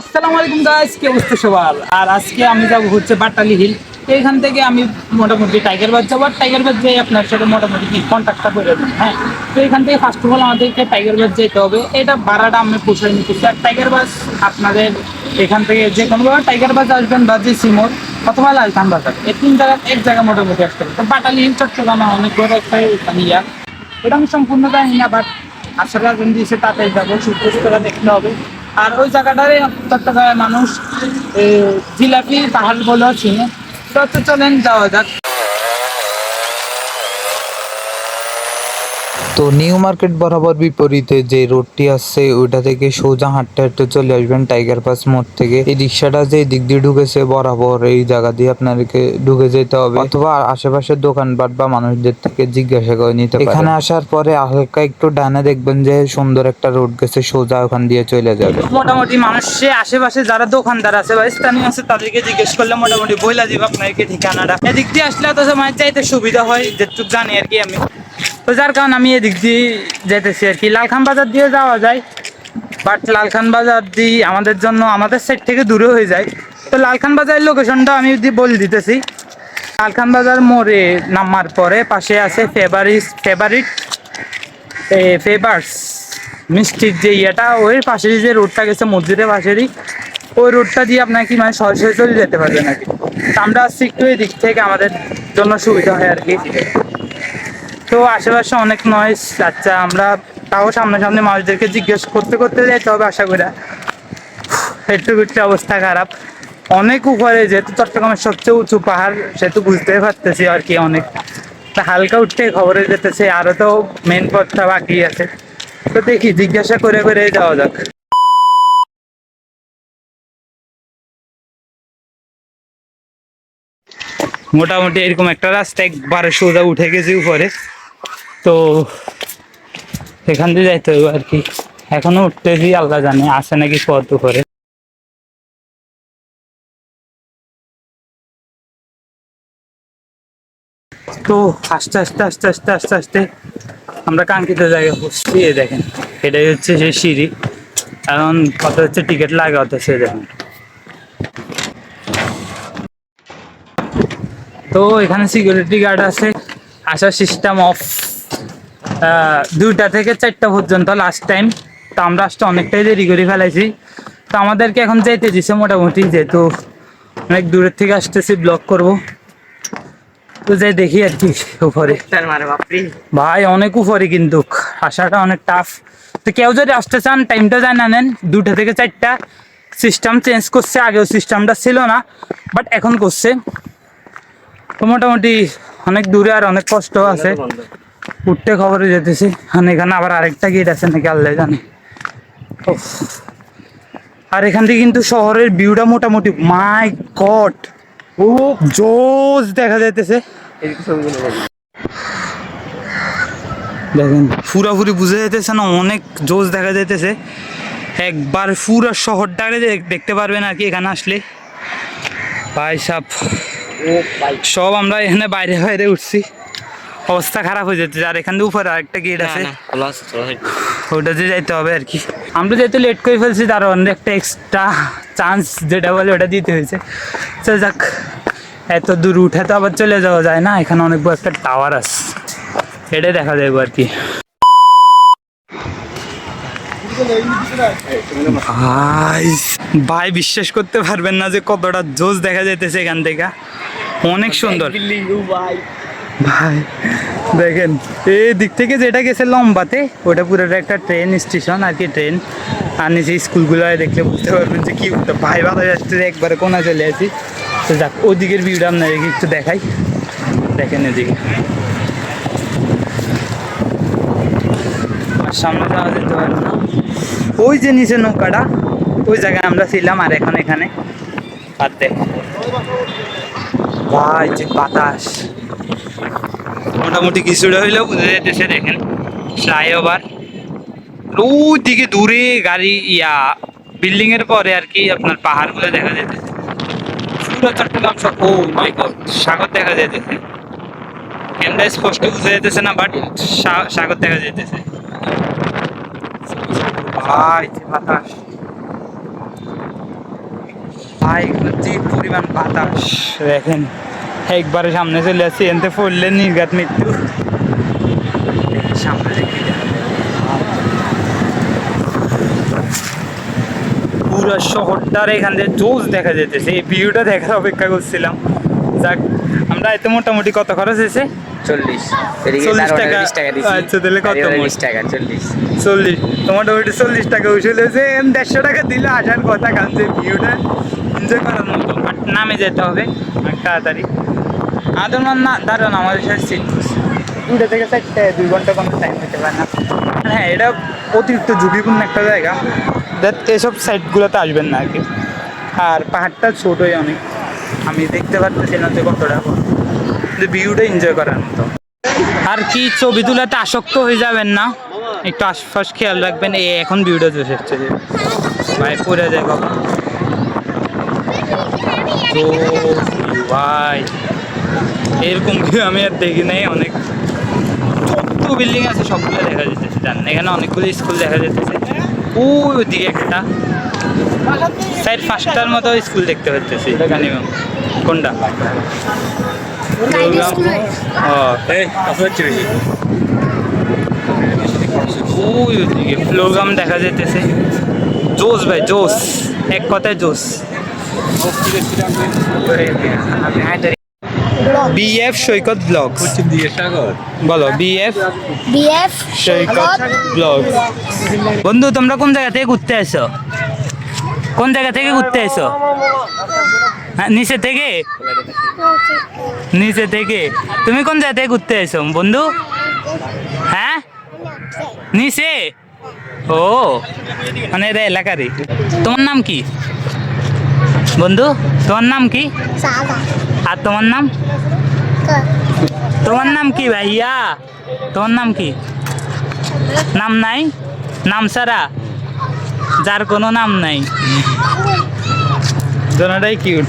আসসালামু আলাইকুম গাইস কি অবস্থা সবার? আর আজকে আমি যাব হচ্ছে বাটালি হিল এইখান থেকে আমি মোটামুটি টাইগার বাজ যাব। আর টাইগার বাজ যাই আপনার সাথে মোটামুটি কি কন্ট্যাক্টটা করে দেবো হ্যাঁ? তো এখান থেকে ফার্স্ট অফ অল আমাদেরকে টাইগার বাজ যেতে হবে। এটা ভাড়াটা আমি পোষায় নিতেছি। আর টাইগার বাস আপনাদের এখান থেকে যে কোনোভাবে টাইগার বাজ আসবেন বা যে সিমোর অথবা লালখান বাজার, এই তিন জায়গা এক জায়গা মোটামুটি আসতে হবে। তো বাটালি হিল চট্টগ্রামে অনেক বড় একটা ইয়া। এটা আমি সম্পূর্ণ জানি না বাট আসলে একজন দিয়েছে তাতে যাব। সূর্য দেখতে হবে। আর ওই জায়গাটারে চট্টগ্রামের মানুষ জিলাপি পাহাড় বলেও চিনে। তো চলেন যাওয়া যাক। তো নিউ মার্কেট বরাবর বিপরীতে যে রোডটি আসছে ওইটা থেকে সোজা হাঁটতে হাঁটতে চলে আসবেন টাইগার পাস মোড় থেকে। এই রিক্সাটা যে দিক দিয়ে ঢুকেছে বরাবর এই জায়গা দিয়ে আপনাদেরকে ঢুকে যেতে হবে। অথবা আশেপাশের দোকানপাট বা মানুষদের থেকে জিজ্ঞাসা করে নিতে পারেন। এখানে আসার পরে হালকা একটু ডানে দেখবেন যে সুন্দর একটা রোড গেছে সোজা ওখান দিয়ে চলে যাবে। মোটামুটি মানুষে আশেপাশে যারা দোকানদার আছে বা স্থানীয় আছে তাদেরকে জিজ্ঞেস করলে মোটামুটি বইলা দিব আপনাকে ঠিকানাটা। এদিক দিয়ে আসলে তো সময় চাইতে সুবিধা হয় যেটুক জানি আর কি আমি। তো যার কারণ আমি এদিক দিয়ে যেতেছি আর কি। লালখান বাজার দিয়ে যাওয়া যায় বাট লালখান বাজার দিয়ে আমাদের জন্য আমাদের সাইড থেকে দূরে হয়ে যায়। তো লালখান বাজারের লোকেশনটা আমি বলে দিতেছি, লালখান বাজার মোড়ে নামার পরে পাশে আছে ফেভারিস ফেভারিট ফেভার্স মিষ্টির যে ইয়েটা, ওই পাশেরই যে রোডটা গেছে, মসজিদের পাশেরই, ওই রোডটা দিয়ে আপনার কি মানে সরাসরি চলে যেতে পারবেন আর কি। আমরা আসছি একটু এই দিক থেকে, আমাদের জন্য সুবিধা হয় আর কি। তো আশেপাশে অনেক নয়েস আচ্ছা আমরা তাও সামনাসামনি মানুষদেরকে জিজ্ঞেস করতে করতে যাইতে হবে আশা করি। একটু একটু অবস্থা খারাপ। অনেক উপরে যেহেতু চট্টগ্রামের সবচেয়ে উঁচু পাহাড়, সেহেতু বুঝতেই পারতেছি আর কি অনেক। তা হালকা উঠতে খবরে যেতেছে, আরও তো মেন পথটা বাকি আছে। তো দেখি, জিজ্ঞাসা করে করে যাওয়া যাক। মোটামুটি এরকম একটা রাস্তা একবারে সোজা উঠে গেছি উপরে। তো এখান দিয়ে যাইতে হবে আর কি। এখনও উঠতেছি, আল্লাহ জানে আছে নাকি পথ করে তো আস্তে আস্তে আস্তে আস্তে আস্তে আস্তে আমরা কাঙ্ক্ষিত জায়গায় বসছি, এই দেখেন। এটাই হচ্ছে সেই সিঁড়ি। এখন কত হচ্ছে, টিকিট লাগে অত সে দেখেন। তো এখানে সিকিউরিটি গার্ড আছে। আসার সিস্টেম অফ দুইটা থেকে চারটা পর্যন্ত লাস্ট টাইম তো আমরা আসতে অনেকটাই দেরি করে ফেলাইছি। তো আমাদেরকে এখন যেতে দিছে মোটামুটি যেহেতু অনেক দূরের থেকে আসতেছি ব্লক করব। তো যাই দেখি আর কি উপরে। ভাই অনেক উপরে কিন্তু। আসাটা অনেক টাফ তো কেউ যদি আসতে চান টাইমটা জানা নেন। দুটা থেকে চারটা। সিস্টেম চেঞ্জ করছে আগেও সিস্টেমটা ছিল না বাট এখন করছে। তো মোটামুটি অনেক দূরে আর অনেক কষ্ট আছে। উঠতে খবরে যেতেছি। আর এখানে আবার আরেকটা গেট আছে নাকি আল্লাহ জানে। আর এখান থেকে কিন্তু শহরের ভিউটা মোটামুটি মাই গড ও জোস দেখা যাইতেছে। দেখেন পুরাপুরি বুঝে যাইতেছে না অনেক জোস দেখা যাইতেছে। একবার পুরো শহরটাকে দেখ- দেখতে পারবেন আর কি এখানে আসলে। ভাই সাপ সব আমরা এখানে বাইরে বাইরে উঠছি। অবস্থা খারাপ হয়ে যেতে আর এখান থেকে উপরে আরেকটা গেট আছে। ওটা দিয়ে যাইতে হবে আর কি। আমরা যেহেতু লেট করে ফেলছি তার অনেক একটা এক্সট্রা চান্স যেটা বলে ওটা দিতে হয়েছে। তো যাক এত দূর উঠে তো আবার চলে যাওয়া যায় না। এখানে অনেক বড় একটা টাওয়ার আছে। এটাই দেখা যাবে আর কি। ভাই ভাই বিশ্বাস করতে পারবেন না যে কতটা জোস দেখা যাইতেছে এখান থেকে। অনেক সুন্দর। ভাই দেখেন, এই দিক থেকে যেটা গেছে লম্বাতে, ওটা পুরোটা একটা ট্রেন স্টেশন আর কি ট্রেন আর নিচে স্কুলগুলো দেখলে বুঝতে পারবেন যে কী ভাই, ভালো যাচ্ছে, একবারে কোনা চলে আসি তো যাক, ওদিকের ভিউটা আপনাদেরকে একটু দেখাই। দেখেন এদিকে। আর সামনে যাওয়া যেতে পারবে না। ওই যে নিচে নৌকাটা, ওই জায়গায় আমরা ছিলাম আর এখন এখানে। আর দেখ। ভাই, যে বাতাস। মোটামুটি কিছুটা হইলেও বুঝে যেতেছে দেখেন। ফ্লাইওভার। ওই দিকে দূরে গাড়ি, ইয়া বিল্ডিং এর পরে আর কি আপনার পাহাড়গুলো দেখা যেতেছে পুরো ও সাগর দেখা যেতেছে ক্যামেরা স্পষ্ট বুঝে যেতেছে না বাট সাগর দেখা যেতেছে ভাই বাতাস। ভাই পরিমাণ বাতাস। দেখেন। একবারে সামনে চলে আসছে এনতে পড়লে নির্ঘাত মৃত্যু সামনে পুরো শহরটার এখান থেকে জোস দেখা যেতেছে এই ভিউটা দেখার অপেক্ষা করছিলাম। যাক আমরা এতে মোটামুটি কত খরচ হয়েছে? চল্লিশ। 40 তার টাকা। আচ্ছা, তাহলে কত বিশ টাকা চল্লিশ। চল্লিশ। চল্লিশ টাকা দেড়শো টাকা দিলে আসার কথা কারণ যে ভিউটা এনজয় করার মতো বাট নামে যেতে হবে। তাড়াতাড়ি। মান না দাঁড়ান আমাদের সাথে সিট দুটো থেকে চারটে দুই ঘণ্টা কোনো টাইম হতে পারে না আর হ্যাঁ এটা অতিরিক্ত ঝুঁকিপূর্ণ একটা জায়গা দ্যাট এসব সাইটগুলোতে আসবেন না আর কি আর পাহাড়টা ছোটোই অনেক আমি দেখতে পারতেছি না যে কতটা কিন্তু ভিউটা এনজয় করার মতো আর কি ছবি তোলাতে আসক্ত হয়ে যাবেন না একটু আশপাশ খেয়াল রাখবেন এই এখন ভিউটা চলে এসছে যে ভাই পড়ে যায় কখন ভাই এরকম ভিউ আমি আর দেখি নাই অনেক যত বিল্ডিং আছে সবগুলো দেখা যেতেছে জানেন এখানে অনেকগুলো স্কুল দেখা যেতেছে ওই ওদিকে একটা সাইড পাঁচটার মতো স্কুল দেখতে পাচ্ছি এখানে কোনটা? ওই ওদিকে ফ্লোগাম দেখা যেতেছে জোস ভাই জোস এক কথায় জোস বিএফ সৈকত ব্লগস বলো বিএফ বিএফ সৈকত ব্লগস বন্ধু তোমরা কোন জায়গা থেকে ঘুরতে আসো কোন জায়গা থেকে ঘুরতে আসো হ্যাঁ নিচে থেকে? নিচে থেকে। তুমি কোন জায়গা থেকে ঘুরতে আসো বন্ধু? হ্যাঁ? নিচে? ও মানে এরা এলাকারই। তোমার নাম কি? বন্ধু তোমার নাম কি? সাদা। আর তোমার নাম? তোমার নাম কি ভাইয়া? তোমার নাম কি? নাম নাই? নাম সারা যার কোনো নাম নাই। দোনোটাই কিউট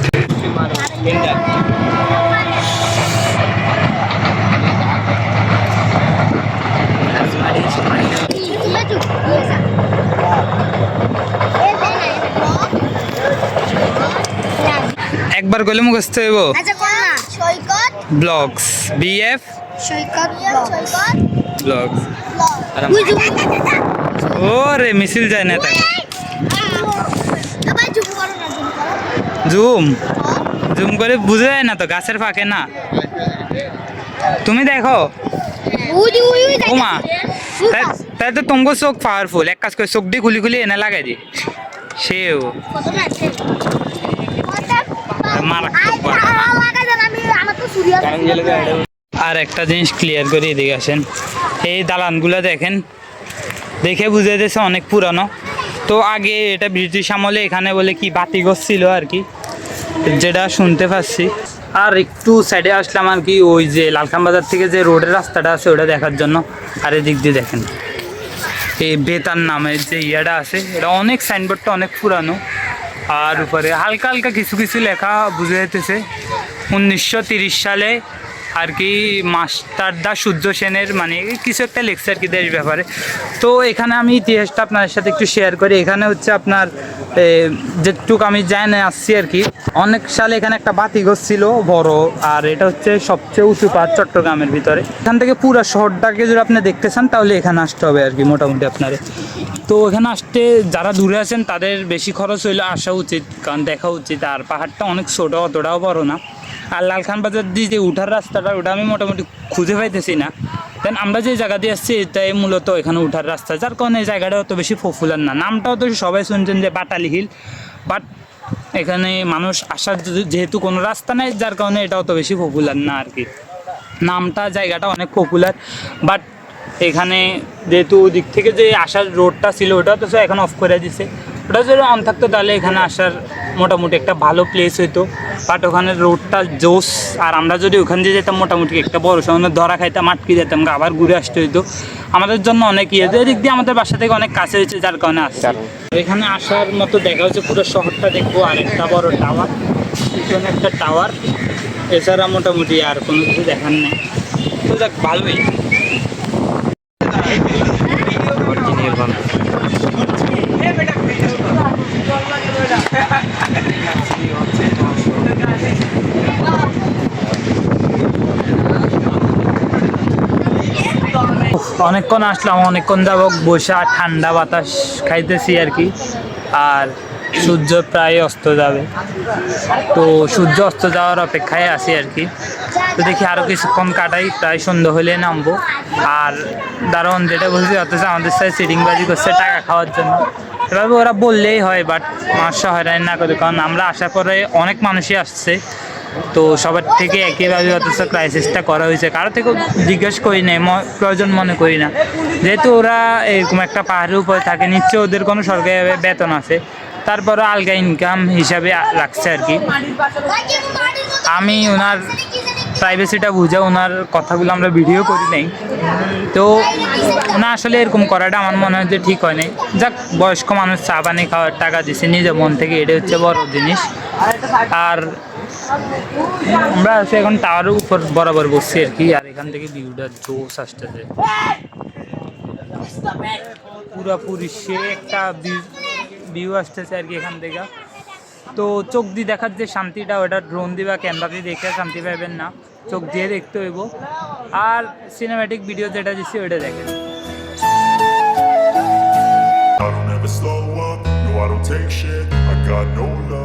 একবার গলে মুখস্থ হইব? আচ্ছা কোন না? Saikat. Vlogs. BF Saikat Saikat. Vlogs. বুঝু ও রে মিছিল যায় না আবার জুম জুম করো। জুম জুম করে বুঝে যায় না তো গাছের ফাঁকে না। তুমি দেখো। ওমা তাই- তাই তো তোমার চোখ পাওয়ারফুল এক কাজ করে চোখ দিয়ে খুলি খুলি এনে লাগাই দি। সেও কত না আছে মারাত্মক বড়। আমি আমার তো সিরিয়াস আর একটা জিনিস ক্লিয়ার করে এদিকে আসেন। এই দালানগুলো দেখেন, দেখে বুঝে যাচ্ছে অনেক পুরানো। তো আগে এটা ব্রিটিশ আমলে এখানে বলে কি বাতিগছ ছিল আর কি, যেটা শুনতে পাচ্ছি। আর একটু সাইডে আসলাম আর কি, ওই যে লালখান বাজার থেকে যে রোডের রাস্তাটা আছে, ওটা দেখার জন্য। আর এদিক দিয়ে দেখেন, এই বেতার নামের যে ইয়েটা আছে, এটা অনেক সাইনবোর্ডটা অনেক পুরানো। আর উপরে হালকা হালকা কিছু কিছু লেখা বুঝে যেতেছে। উনিশশো সালে আর কি মাস্টারদা সূর্য সেনের মানে কিছু একটা আর কি দেশ ব্যাপারে। তো এখানে আমি ইতিহাসটা আপনার সাথে একটু শেয়ার করি। এখানে হচ্ছে আপনার যেটুক আমি যাই না আসছি আর কি, অনেক সালে এখানে একটা বাতিঘর ছিল বড়, আর এটা হচ্ছে সবচেয়ে উঁচু পাহাড় চট্টগ্রামের ভিতরে। এখান থেকে পুরো শহরটাকে যদি আপনি দেখতে চান, তাহলে এখানে আসতে হবে আর কি মোটামুটি আপনারে। তো এখানে আসতে যারা দূরে আছেন, তাদের বেশি খরচ হইলে আসা উচিত, কারণ দেখা উচিত। আর পাহাড়টা অনেক ছোটো, অতটাও বড় না। আর লালখান বাজার দিয়ে যে উঠার রাস্তাটা, ওটা আমি মোটামুটি খুঁজে পাইতেছি না। দেন আমরা যে জায়গা দিয়ে আসছি, এটাই মূলত এখানে উঠার রাস্তা, যার কারণে এই জায়গাটা অত বেশি পপুলার না। নামটাও তো সবাই শুনছেন যে বাটালি হিল বাট এখানে মানুষ আসার যেহেতু কোনো রাস্তা নেই, যার কারণে এটা অত বেশি পপুলার না আর কি। নামটা, জায়গাটা অনেক পপুলার বাট এখানে যেহেতু ওদিক থেকে যে আসার রোডটা ছিল, ওটা তো এখন অফ করে দিছে। ওটা যদি আম থাকতো তাহলে এখানে আসার মোটামুটি একটা ভালো প্লেস হইতো। বাট ওখানে রোডটা জোস আর আমরা যদি ওখান দিয়ে যেতাম মোটামুটি একটা বড় সঙ্গে ধরা খাইতাম আটকে যেতাম আবার ঘুরে আসতে হইতো। আমাদের জন্য অনেক ইয়ে তো এদিক দিয়ে আমাদের বাসা থেকে অনেক কাছে হয়েছে যার কারণে আসছে। এখানে আসার মতো দেখা হচ্ছে পুরো শহরটা দেখব আর একটা বড় টাওয়ার পিছনে একটা টাওয়ার এছাড়া মোটামুটি আর কোনো কিছু দেখার নেই। তো দেখ ভালোই। অনেকক্ষণ আসলাম, অনেকক্ষণ যাব, বসে ঠান্ডা বাতাস খাইতেছি আর কি। আর সূর্য প্রায় অস্ত যাবে। তো সূর্য অস্ত যাওয়ার অপেক্ষায় আছি আর কি। তো দেখি আরও কিছুক্ষণ কাটাই, প্রায় সন্ধ্যা হলে নামবো। আর দারুণ যেটা বলছি, অথচ আমাদের সাথে সিটিংবাজি করছে টাকা খাওয়ার জন্য। এভাবে ওরা বললেই হয় বাট মানুষটা হয়রানি না করে, কারণ আমরা আসার পরে অনেক মানুষই আসছে। তো সবার থেকে একইভাবে অথচ ক্রাইসিসটা করা হয়েছে। কারও থেকেও জিজ্ঞেস করি নাই প্রয়োজন মনে করি না। যেহেতু ওরা এরকম একটা পাহাড়ের উপরে থাকে নিশ্চয় ওদের কোনো সরকারি বেতন আছে। তারপরে আলগা ইনকাম হিসাবে রাখছে আর কি। আমি ওনার প্রাইভেসিটা বুঝে ওনার কথাগুলো আমরা ভিডিও করি নাই। তো ওনা আসলে এরকম করাটা আমার মনে হয় যে ঠিক হয় নাই। যাক, বয়স্ক মানুষ চা পানি খাওয়ার টাকা দিছে, নিজের মন থেকে এটা হচ্ছে বড় জিনিস। আর আমরা আছি এখন টাওয়ারের উপর বরাবর বসছি আর কি আর এখান থেকে ভিউটা জোস আসতেছে। পুরাপুরি সে একটা ভিউ আসতেছে আর কি এখান থেকে। তো চোখ দিয়ে দেখার যে শান্তিটা ওটা ড্রোন দিয়ে বা ক্যামেরা দিয়ে দেখে শান্তি পাবেন না। চোখ দিয়ে দেখতে হইব। আর সিনেম্যাটিক ভিডিও যেটা দিচ্ছি ওইটা দেখেন। I don't ever slow up, no I don't take shit. I got no love.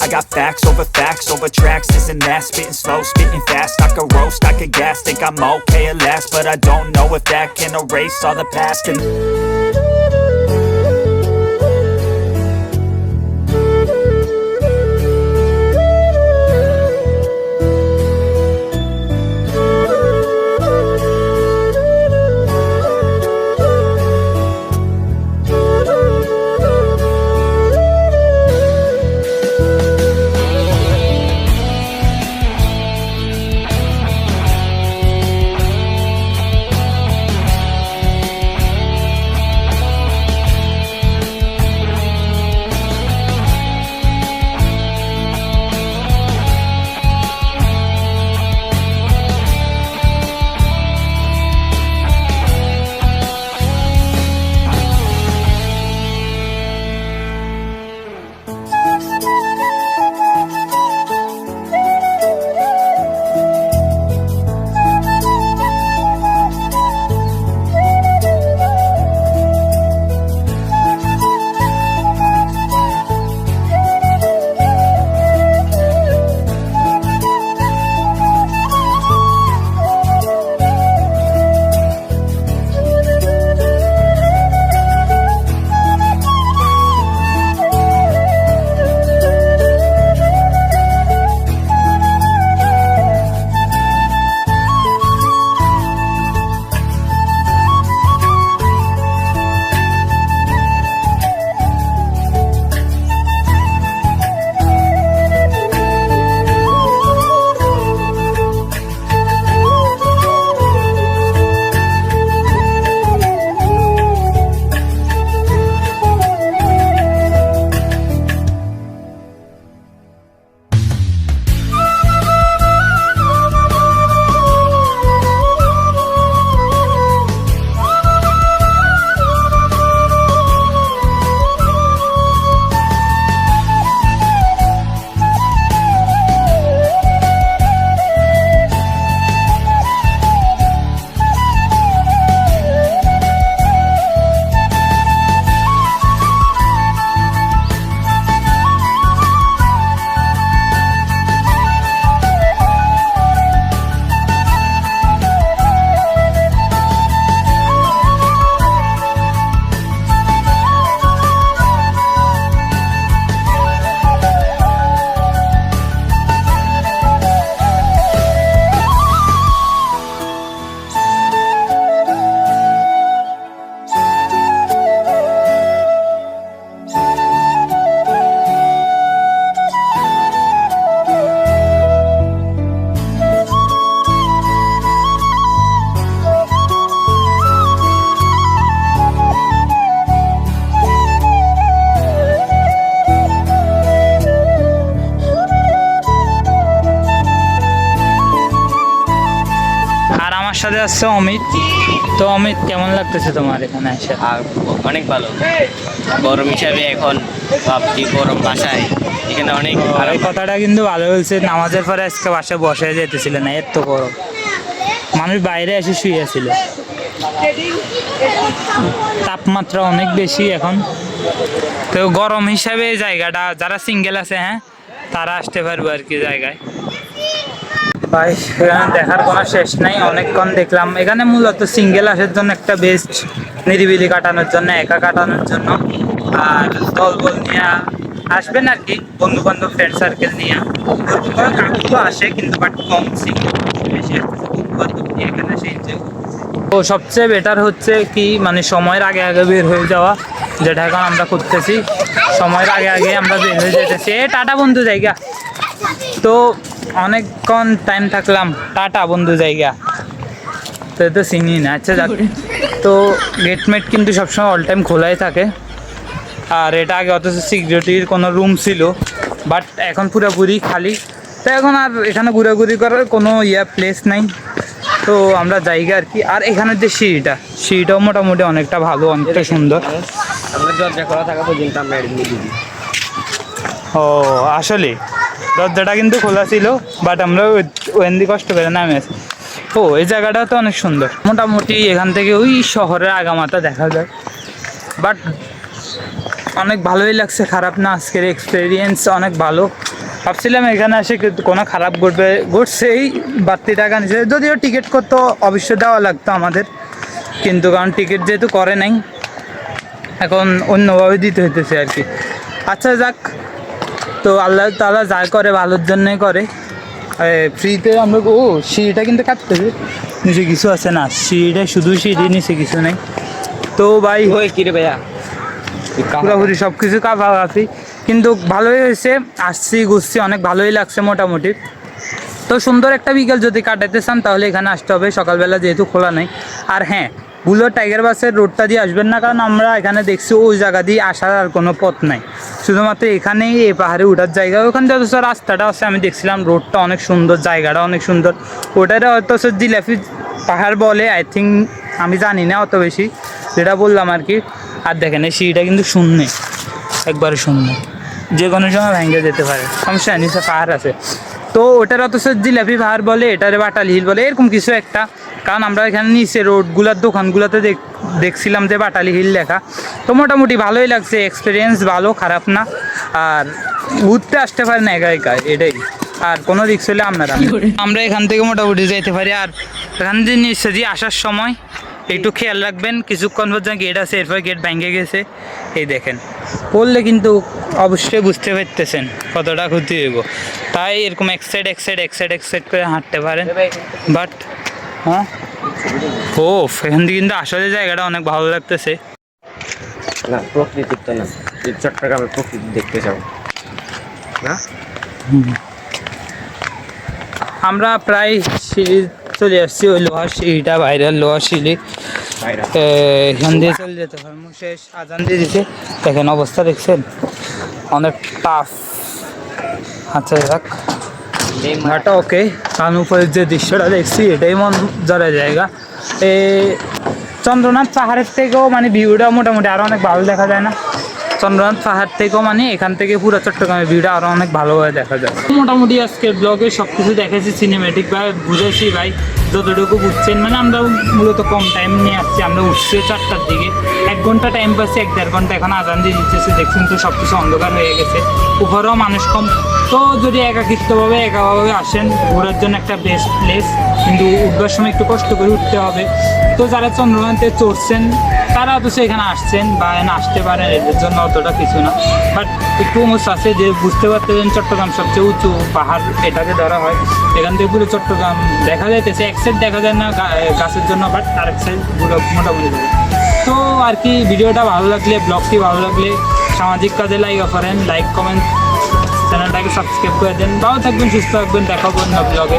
I got facts over facts over tracks. This and that, spitting slow, spitting fast. I could roast, I could gas, think I'm okay at last But I don't know if that can erase all the past. And যাচ্ছে অমিত। তো অমিত কেমন লাগতেছে তোমার এখানে এসে? আর অনেক ভালো। গরম হিসাবে এখন ভাবছি গরম বাসায়। এখানে অনেক এই কথাটা কিন্তু ভালো বলছে। নামাজের পরে আজকে বাসায় বসে যেতেছিল না এত গরম। মানুষ বাইরে এসে শুয়েছিল। তাপমাত্রা অনেক বেশি এখন। তো গরম হিসাবে জায়গাটা যারা সিঙ্গেল আছে হ্যাঁ তারা আসতে পারবে আর কি জায়গায়। ভাই, এখানে দেখার কোনো শেষ নাই অনেকক্ষণ দেখলাম। এখানে মূলত সিঙ্গেল আসার জন্য একটা বেস্ট নিরিবিলি কাটানোর জন্য, একা কাটানোর জন্য, আর দলবল নিয়ে আসবেন আর কি বন্ধু বান্ধব ফ্রেন্ড সার্কেল নিয়ে তো আসে, কিন্তু বাট কম সিঙ্গেল বেশি এখানে সেই তো সবচেয়ে বেটার হচ্ছে কি মানে সময়ের আগে আগে বের হয়ে যাওয়া, যেটা এখন আমরা করতেছি। সময়ের আগে আগে আমরা বের হয়ে যেতেছি। এ, টাটা বন্ধু, জায়গা। তো অনেকক্ষণ টাইম থাকলাম টাটা বন্ধু জায়গা। তো তো চিনি না আচ্ছা যাক। তো গেটমেট কিন্তু সবসময় অল টাইম খোলাই থাকে। আর এটা আগে অথচ সিকিউরিটির কোনো রুম ছিল বাট এখন পুরোপুরি খালি। তো এখন আর এখানে ঘোরাঘুরি করার কোনো ইয়া প্লেস নাই। তো আমরা জায়গা আর কি। আর এখানের যে সিঁড়িটা সিঁড়িটাও মোটামুটি অনেকটা ভালো অনেকটা সুন্দর। ও আসলে? দরজাটা কিন্তু খোলা ছিল বাট আমরা ওয়েন্দি কষ্ট করে নামে আছি। ও, এই জায়গাটাও তো অনেক সুন্দর। মোটামুটি এখান থেকে ওই শহরের আগামাতা দেখা যায়। বাট অনেক ভালোই লাগছে, খারাপ না, আজকের এক্সপিরিয়েন্স অনেক ভালো। ভাবছিলাম এখানে কিন্তু কোনো খারাপ ঘটবে, ঘটছেই, বাড়তি টাকা নিচ্ছে যদিও টিকিট করতে, অবশ্যই দেওয়া লাগতো আমাদের। কিন্তু কারণ টিকিট যেহেতু করে নাই, এখন অন্যভাবে দিতে হইতেছে আর কি। আচ্ছা যাক তো আল্লাহ তালা যা করে ভালোর জন্যই করে। ফ্রিতে আমরা ও সিঁড়িটা কিন্তু কাটতে হবে। নিচে কিছু আছে না সিঁড়িটা শুধু সিঁড়ি নিচে কিছু নেই। তো ভাই ওই কিরে ভাইয়া? পুরোপুরি সব কিছু কাছাকাছি কিন্তু ভালোই হয়েছে আসছি ঘুরছি অনেক ভালোই লাগছে মোটামুটি। তো সুন্দর একটা বিকেল যদি কাটাতে চান তাহলে এখানে আসতে হবে। সকালবেলা যেহেতু খোলা নেই। আর হ্যাঁ বুলো টাইগার বাসের রোডটা দিয়ে আসবেন না কারণ আমরা এখানে দেখছি ওই জায়গা দিয়ে আসার আর কোনো পথ নাই। শুধুমাত্র এখানেই এই পাহাড়ে ওঠার জায়গা। ওখান থেকে অথচ রাস্তাটা আছে, আমি দেখছিলাম রোডটা অনেক সুন্দর, জায়গাটা অনেক সুন্দর। ওটারে স্যার জিলাপি পাহাড় বলে আই থিঙ্ক আমি জানি না অত বেশি, যেটা বললাম আর কি। আর দেখেন, এই সিঁড়িটা কিন্তু শূন্য, একবারে শূন্য। যে কোনো সময় ভেঙে যেতে পারে। সমস্যা নিশ্চয় পাহাড় আছে। তো ওটার অথচ জিলাপি ভার বলে এটারে বাটাল হিল বলে এরকম কিছু একটা। কারণ আমরা এখানে নিচে রোডগুলার দোকানগুলোতে দেখ- দেখছিলাম যে বাটালি হিল লেখা। তো মোটামুটি ভালোই লাগছে এক্সপিরিয়েন্স ভালো খারাপ না। আর ঘুরতে আসতে পারেন একা একা এটাই। আর কোনো রিক্স হলে আপনারা আমরা এখান থেকে মোটামুটি যেতে পারি। আর এখান থেকে নিচে দিয়ে আসার সময় একটু খেয়াল রাখবেন কিছুক্ষণ পর্যন্ত গেট আছে এরপর গেট ভেঙে গেছে। এই দেখেন পড়লে কিন্তু অবশ্যই বুঝতে পারতেছেন কতটা ক্ষতি হইব। তাই এরকম এক সাইড এক সাইড এক সাইড এক সাইড করে হাঁটতে পারেন। বাট হ্যাঁ? ও এখান থেকে কিন্তু আসলে জায়গাটা অনেক ভালো লাগতেছে। না প্রকৃতির তো না। এই চট্টগ্রামের প্রকৃতি দেখতে যাও। না? আমরা প্রায় চলে আসছি ওই লোহার সিঁড়িটা বাইরের লোহার সিঁড়ি। এখান দিয়ে চলে যেতে হয় শেষ আজান দিয়ে দিছে দেখেন অবস্থা দেখছেন? অনেক টাফ আচ্ছা যাক। ঘাটা ওকে কারণ উপরে যে দৃশ্যটা দেখছি এটাই মন জড়া জায়গা। এ চন্দ্রনাথ পাহাড়ের থেকেও মানে ভিউটা মোটামুটি আরও অনেক ভালো দেখা যায় না? চন্দ্রনাথ পাহাড় থেকেও মানে এখান থেকে পুরো চট্টগ্রামের ভিউটা আরও অনেক ভালোভাবে দেখা যায়। মোটামুটি আজকে ব্লগে সব কিছু দেখেছি সিনেমেটিক ভাই, বুঝেছি ভাই। যতটুকু বুঝছেন মানে আমরা মূলত কম টাইম নিয়ে আসছি, আমরা উঠছি চারটার দিকে। এক ঘণ্টা টাইম পাচ্ছি, এক দেড় ঘণ্টা এখন আজান দিয়ে দিতেছে, দেখছেন তো সব কিছু অন্ধকার হয়ে গেছে। উপরেও মানুষ কম। তো যদি একাকিত্বভাবে, একাভাবে আসেন, ঘোরার জন্য একটা বেস্ট প্লেস কিন্তু উঠবার সময় একটু কষ্ট করে উঠতে হবে। তো যারা চন্দ্রনাথে চড়ছেন, তারা তো সেখানে আসছেন, বা এখানে আসতে পারেন, এদের জন্য অতটা কিছু না। বাট একটু উমস আছে যে, বুঝতে পারতেছেন চট্টগ্রাম সবচেয়ে উঁচু পাহাড়, এটাকে ধরা হয়। এখান থেকে পুরো চট্টগ্রাম দেখা যাইতেছে এক সাইড দেখা যায় না গাছের জন্য বাট আরেক সাইড মোটামুটি তো আর কি, ভিডিওটা ভালো লাগলে ব্লগটি ভালো লাগলে সামাজিক কাজে লাইক করেন লাইক কমেন্ট চ্যানেলটাকে সাবস্ক্রাইব করে দেন। ভালো থাকবেন, সুস্থ থাকবেন, দেখা না ব্লগে